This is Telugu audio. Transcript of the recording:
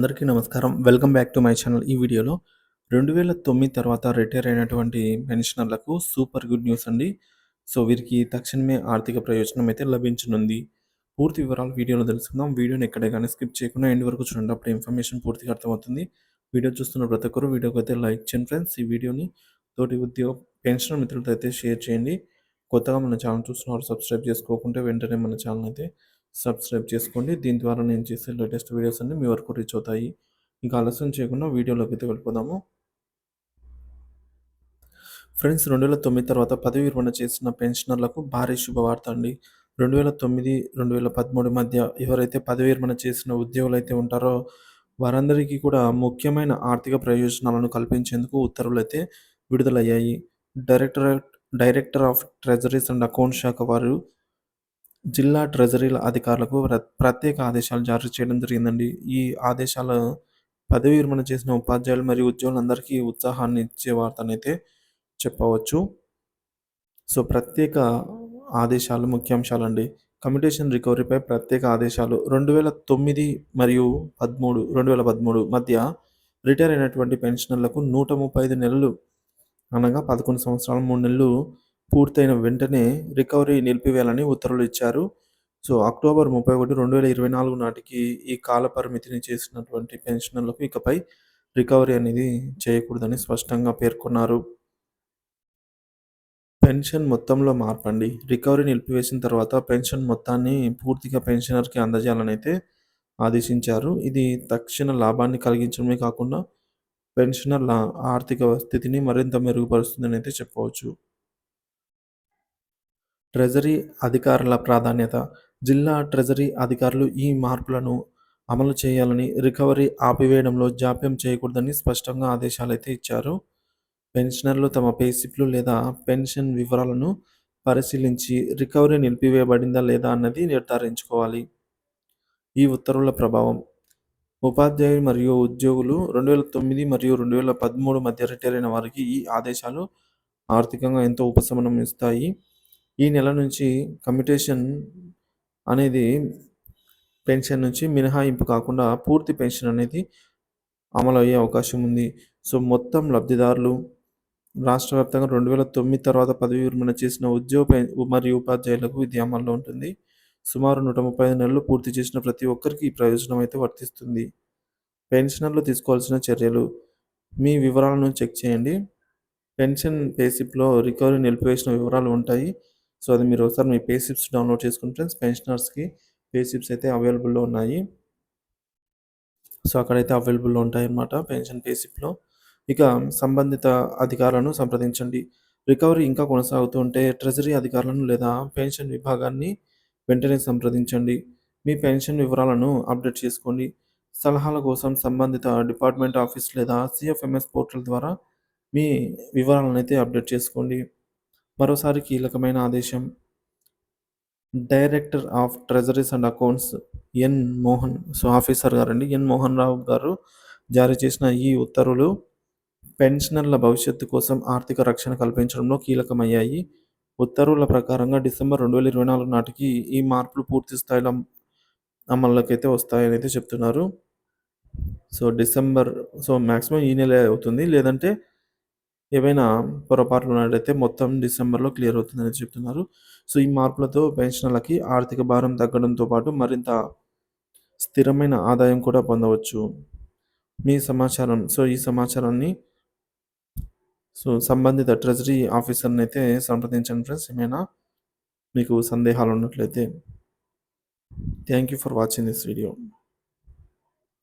అందరికీ నమస్కారం. Welcome back to my channel. ఈ వీడియోలో రెండు వేల తొమ్మిది తర్వాత రిటైర్ అయినటువంటి పెన్షనర్లకు సూపర్ గుడ్ న్యూస్ అండి. సో వీరికి తక్షణమే ఆర్థిక ప్రయోజనం అయితే లభించనుంది. పూర్తి వివరాలు వీడియోలో తెలుసుకుందాం. వీడియోని ఎక్కడ కానీ స్కిప్ చేయకుండా ఎండ్ వరకు చూడండి. అప్పుడు ఇన్ఫర్మేషన్ పూర్తిగా అర్థమవుతుంది. వీడియో చూస్తున్న ప్రతి ఒక్కరు వీడియోకి అయితే లైక్ చేయండి ఫ్రెండ్స్. ఈ వీడియోని తోటి ఉద్యోగ పెన్షన్ మిత్రులతో అయితే షేర్ చేయండి. కొత్తగా మన ఛానల్ చూస్తున్నారు సబ్స్క్రైబ్ చేసుకోకుంటే వెంటనే మన ఛానల్ అయితే సబ్స్క్రైబ్ చేసుకోండి. దీని ద్వారా నేను చేసే లేటెస్ట్ వీడియోస్ అన్ని మీ వరకు రీచ్ అవుతాయి. ఇంకా ఆలస్యం చేయకుండా వీడియోలోకి అయితే వెళ్ళిపోదాము. ఫ్రెండ్స్ రెండు వేల తొమ్మిది తర్వాత పదవి విరమణ చేసిన పెన్షనర్లకు భారీ శుభవార్త అండి. రెండు వేల తొమ్మిది రెండు వేల పదమూడు మధ్య ఎవరైతే పదవి విరమణ చేసిన ఉద్యోగులు అయితే ఉంటారో వారందరికీ కూడా ముఖ్యమైన ఆర్థిక ప్రయోజనాలను కల్పించేందుకు ఉత్తర్వులు అయితే విడుదలయ్యాయి. Directorate director of treasuries and account శాఖ వారు జిల్లా ట్రెజరీల అధికారులకు ప్ర- ప్రత్యేక ఆదేశాలు జారీ చేయడం జరిగిందండి. ఈ ఆదేశాలు పదవి విరమణ చేసిన ఉపాధ్యాయులు మరియు ఉద్యోగులందరికీ ఉత్సాహాన్ని ఇచ్చే వార్తనైతే చెప్పవచ్చు. సో ప్రత్యేక ఆదేశాలు ముఖ్యాంశాలండి కమ్యూటేషన్ రికవరీపై ప్రత్యేక ఆదేశాలు. రెండు వేల తొమ్మిది మరియు పదమూడు రెండు వేల పదమూడు మధ్య రిటైర్ అయినటువంటి పెన్షనర్లకు నూట ముప్పై ఐదు నెలలు అనగా పదకొండు సంవత్సరాలు మూడు నెలలు పూర్తయిన వెంటనే రికవరీ నిలిపివేయాలని ఉత్తర్వులు ఇచ్చారు. సో అక్టోబర్ ముప్పై ఒకటి రెండు వేల ఇరవై నాలుగు నాటికి ఈ కాల పరిమితిని చేసినటువంటి పెన్షనర్లకు ఇకపై రికవరీ అనేది చేయకూడదని స్పష్టంగా పేర్కొన్నారు. పెన్షన్ మొత్తంలో మార్పండి. రికవరీ నిలిపివేసిన తర్వాత పెన్షన్ మొత్తాన్ని పూర్తిగా పెన్షనర్కి అందజేయాలని అయితే ఆదేశించారు. ఇది తక్షణ లాభాన్ని కలిగించడమే కాకుండా పెన్షనర్ల ఆర్థిక స్థితిని మరింత మెరుగుపరుస్తుందని అయితే చెప్పవచ్చు. ట్రెజరీ అధికారుల ప్రాధాన్యత. జిల్లా ట్రెజరీ అధికారులు ఈ మార్పులను అమలు చేయాలని రికవరీ ఆపివేయడంలో జాప్యం చేయకూడదని స్పష్టంగా ఆదేశాలు అయితే ఇచ్చారు. పెన్షనర్లు తమ పేసిప్లు లేదా పెన్షన్ వివరాలను పరిశీలించి రికవరీ నిలిపివేయబడిందా లేదా అన్నది నిర్ధారించుకోవాలి. ఈ ఉత్తర్వుల ప్రభావం. ఉపాధ్యాయులు మరియు ఉద్యోగులు రెండు వేల తొమ్మిది మరియు రెండు వేల పదమూడు మధ్య రిటైర్ అయిన వారికి ఈ ఆదేశాలు ఆర్థికంగా ఎంతో ఉపశమనం ఇస్తాయి. ఈ నెల నుంచి కమ్యూటేషన్ అనేది పెన్షన్ నుంచి మినహాయింపు కాకుండా పూర్తి పెన్షన్ అనేది అమలు అయ్యే అవకాశం ఉంది. సో మొత్తం లబ్ధిదారులు రాష్ట్ర వ్యాప్తంగా రెండు వేల తొమ్మిది తర్వాత పదవి విరమణ చేసిన ఉద్యోగ మరియు ఉపాధ్యాయులకు ఇది అమల్లో ఉంటుంది. సుమారు నూట ముప్పై ఐదు నెలలు పూర్తి చేసిన ప్రతి ఒక్కరికి ఈ ప్రయోజనం అయితే వర్తిస్తుంది. పెన్షనర్లు తీసుకోవాల్సిన చర్యలు. మీ వివరాలను చెక్ చేయండి. పెన్షన్ పేసిప్లో రికవరీ నిలిపివేసిన వివరాలు ఉంటాయి. సో అది మీరు ఒకసారి మీ పేషిప్స్ డౌన్లోడ్ చేసుకుని ఫ్రెండ్స్ పెన్షనర్స్కి పేషిప్స్ అయితే అవైలబుల్లో ఉన్నాయి. సో అక్కడైతే అవైలబుల్లో ఉంటాయి అన్నమాట పెన్షన్ పేషిప్లో ఇక సంబంధిత అధికారులను సంప్రదించండి. రికవరీ ఇంకా కొనసాగుతూ ఉంటే ట్రెజరీ అధికారులను లేదా పెన్షన్ విభాగాన్ని వెంటనే సంప్రదించండి. మీ పెన్షన్ వివరాలను అప్డేట్ చేసుకోండి. సలహాల కోసం సంబంధిత డిపార్ట్మెంట్ ఆఫీస్ లేదా సిఎఫ్ఎంఎస్ పోర్టల్ ద్వారా మీ వివరాలను అయితే అప్డేట్ చేసుకోండి. మరోసారి కీలకమైన ఆదేశం. Director of treasuries and accounts N Mohan so officer గారండి. ఎన్ మోహన్ రావు గారు జారీ చేసిన ఈ ఉత్తర్వులు పెన్షనర్ల భవిష్యత్తు కోసం ఆర్థిక రక్షణ కల్పించడంలో కీలకమయ్యాయి. ఉత్తర్వుల ప్రకారంగా డిసెంబర్ రెండు వేల ఇరవై నాలుగు నాటికి ఈ మార్పులు పూర్తి స్థాయిలో అమల్లోకి అయితే వస్తాయని అయితే చెప్తున్నారు. సో డిసెంబర్ సో మ్యాక్సిమం ఈ నెల అవుతుంది. లేదంటే ఏవైనా పొరపాట్లు ఉన్నట్లయితే మొత్తం డిసెంబర్లో క్లియర్ అవుతుందని చెప్తున్నారు. సో ఈ మార్పులతో పెన్షనర్లకి ఆర్థిక భారం తగ్గడంతో పాటు మరింత స్థిరమైన ఆదాయం కూడా పొందవచ్చు. మీ సమాచారం సో ఈ సమాచారాన్ని సో సంబంధిత ట్రెజరీ ఆఫీసర్ని అయితే సంప్రదించండి ఫ్రెండ్స్ ఏమైనా మీకు సందేహాలు ఉన్నట్లయితే. Thank you for watching this video.